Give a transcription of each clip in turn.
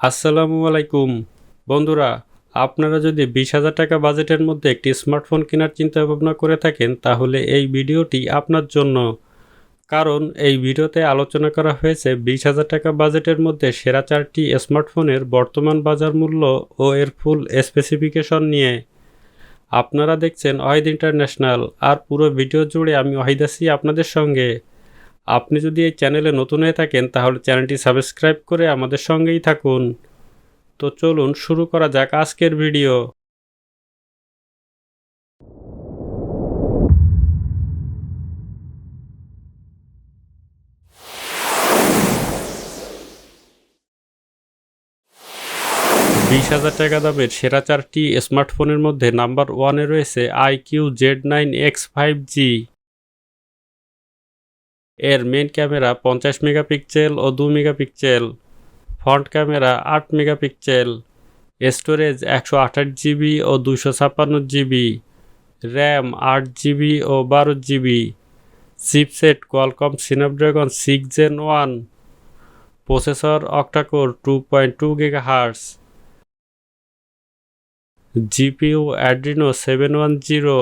আসসালামু আলাইকুম। বন্ধুরা, আপনারা যদি বিশ হাজার টাকা বাজেটের মধ্যে একটি স্মার্টফোন কেনার চিন্তা ভাবনা করে থাকেন, তাহলে এই ভিডিওটি আপনার জন্য। কারণ এই ভিডিওতে আলোচনা করা হয়েছে বিশ হাজার টাকা বাজেটের মধ্যে সেরা চারটি স্মার্টফোনের বর্তমান বাজার মূল্য ও এর ফুল স্পেসিফিকেশন নিয়ে। আপনারা দেখছেন ওয়াহিদ ইন্টারন্যাশনাল, আর পুরো ভিডিও জুড়ে আমি আছি আপনাদের সঙ্গে। আপনি যদি এই চ্যানেলে নতুন হয়ে থাকেন, তাহলে চ্যানেলটি সাবস্ক্রাইব করে আমাদের সঙ্গেই থাকুন। তো চলুন, শুরু করা যাক আজকের ভিডিও। বিশ হাজার টাকা দামের সেরা চারটি স্মার্টফোনের মধ্যে নাম্বার ওয়ানে রয়েছে iQOO Z nine X five G. এর মেন ক্যামেরা পঞ্চাশ মেগাপিক্সেল ও দু মেগাপিক্সেল ফ্রন্ট ক্যামেরা আট মেগাপিক্সেল স্টোরেজ একশো আঠাশ জিবি ও দুশো ছাপ্পান্ন জিবি র্যাম আট জিবি ও বারো GB chipset Qualcomm Snapdragon six Gen one processor octacore two point two giga hertz GPU Adreno seven one zero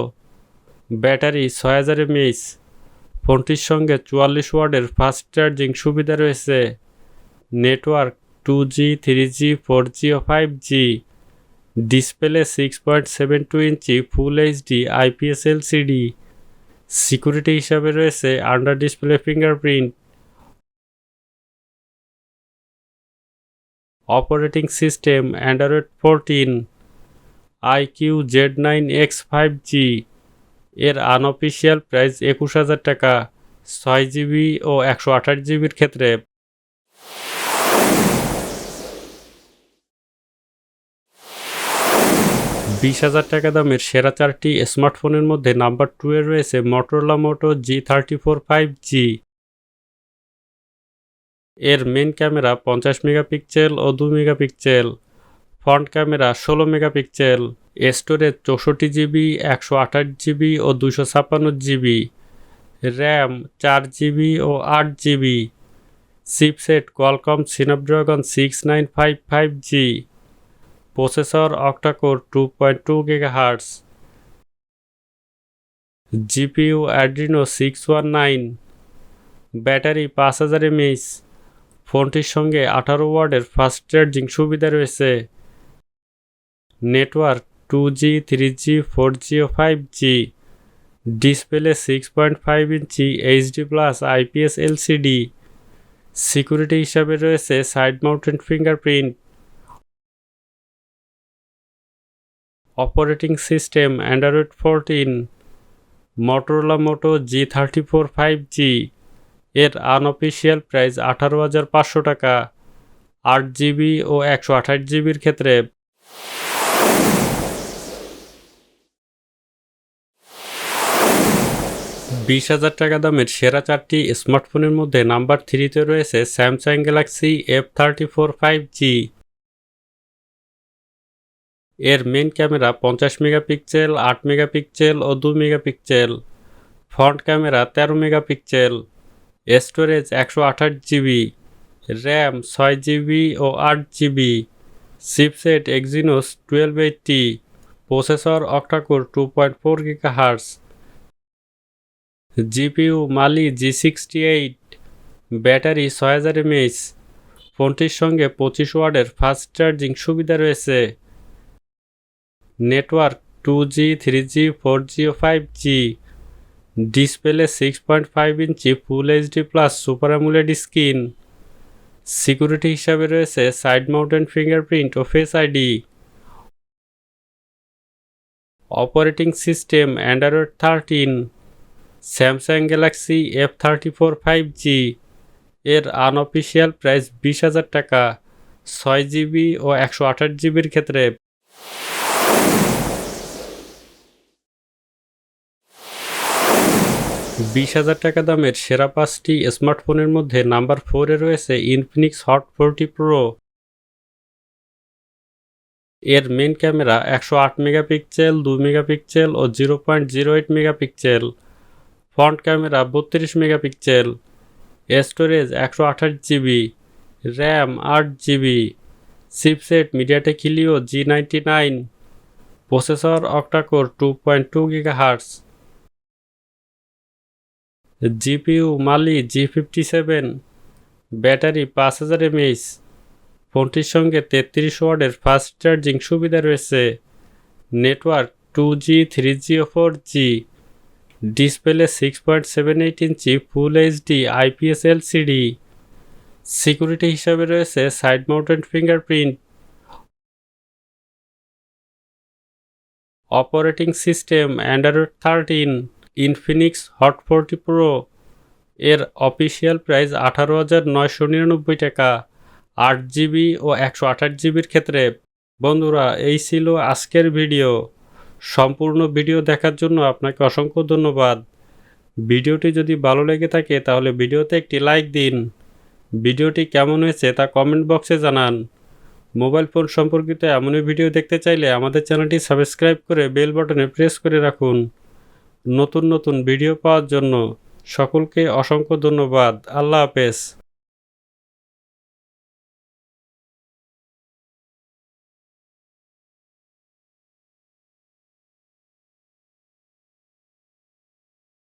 battery ছয় হাজার এমএইচ ফোনটির সঙ্গে চুয়াল্লিশ ওয়ার্ডের ফাস্ট চার্জিং সুবিধা রয়েছে। Network two G, three G, four G ও five G. Display six point seven two inch, full HD IPS LCD security হিসাবে রয়েছে under display fingerprint. Operating system Android fourteen iQOO Z nine X five G. এর unofficial price একুশ হাজার টাকা, ছয় GB ও একশো আঠাশ জিবির ক্ষেত্রে। বিশ হাজার টাকা দামের সেরা চারটি স্মার্টফোনের মধ্যে নাম্বার টু এ রয়েছে Motorola Moto G thirty four five G এর মেন ক্যামেরা পঞ্চাশ মেগাপিক্সেল ও দু মেগাপিক্সেল ফ্রন্ট ক্যামেরা ষোলো মেগাপিক্সেল স্টোরেজ চৌষট্টি জিবি একশো আঠাশ জিবি ও দুশো ছাপ্পান্ন জিবি র্যাম চার জিবি ও আট GB chipset Qualcomm Snapdragon six nine five five G processor octacore two point two giga hertz GPU Adreno six one nine battery পাঁচ হাজার এমএইচ ফোনটির সঙ্গে আঠারো ওয়ার্ডের ফাস্ট চার্জিং সুবিধা রয়েছে network two G three G four G ও five G display six point five inch HD plus IPS LCD security হিসাবে রয়েছে side mounted fingerprint operating system Android fourteen Motorola Moto G thirty four five G এর unofficial price আঠারো হাজার পাঁচশো টাকা। আট GB ও একশো আঠাশ জিবির ক্ষেত্রে। বিশ হাজার টাকা দামের সেরা চারটি স্মার্টফোনের মধ্যে নাম্বার থ্রিতে রয়েছে Samsung Galaxy F thirty four five G. এর মেন ক্যামেরা পঞ্চাশ মেগাপিক্সেল, আট মেগাপিক্সেল ও দু মেগাপিক্সেল। ফ্রন্ট ক্যামেরা তেরো মেগাপিক্সেল। স্টোরেজ একশো আঠাশ জিবি। র্যাম ছয় জিবি ও আট GB. Chipset Exynos twelve eighty processor octacore two point four gigahertz GPU Mali G sixty eight battery ছয় হাজার এমএইচ, ফোনটির সঙ্গে পঁচিশ ওয়ার্ডের ফাস্ট চার্জিং সুবিধা রয়েছে। Network two G, three G, four G ও five G, display six point five inch, full HD plus super AMOLED screen. Security হিসাবে রয়েছে সাইড মাউন্টেন ফিঙ্গারপ্রিন্ট ও face ID operating system Android thirteen Samsung Galaxy F thirty four five G এর unofficial price বিশ হাজার টাকা, ছয় GB ও একশো আঠাশ জিবির ক্ষেত্রে। বিশ হাজার টাকা দামের সেরা পাঁচটি স্মার্টফোনের মধ্যে নাম্বার ফোরে রয়েছে ইনফিনিক্স হট ফোরটি প্রো এর মেন ক্যামেরা একশো আট মেগাপিক্সেল দু মেগাপিক্সেল ও zero point zero eight megapixel front camera বত্রিশ মেগাপিক্সেল, স্টোরেজ একশো আঠাশ জিবি, র্যাম আট GB, chipset MediaTek Helio G ninety nine processor octacore two point two gigahertz GPU Mali G fifty seven battery পাঁচ হাজার MH, ফোনটির সঙ্গে তেত্রিশ ওয়ার্ডের ফাস্ট চার্জিং সুবিধা রয়েছে network two G three G ও four G display six point seven eight inch full HD IPS LCD security হিসাবে রয়েছে side mounted fingerprint operating system Android thirteen Infinix Hot forty Pro এর official price আঠারো হাজার নয়শো নিরানব্বই টাকা, আট GB ও একশো আঠাশ জিবির ক্ষেত্রে। বন্ধুরা, এই ছিল আজকের ভিডিও সম্পূর্ণ ভিডিও দেখার জন্য আপনাকে অসংখ্য ধন্যবাদ। ভিডিওটি যদি ভালো লেগে থাকে, তাহলে ভিডিওতে একটি লাইক দিন। ভিডিওটি কেমন হয়েছে তা কমেন্ট বক্সে জানান। মোবাইল ফোন সম্পর্কিত এমনই ভিডিও দেখতে চাইলে আমাদের চ্যানেলটি সাবস্ক্রাইব করে বেল বাটনে প্রেস করে রাখুন। নতুন নতুন ভিডিও পাওয়ার জন্য সকলকে অসংখ্য ধন্যবাদ। আল্লাহ হাফেজ।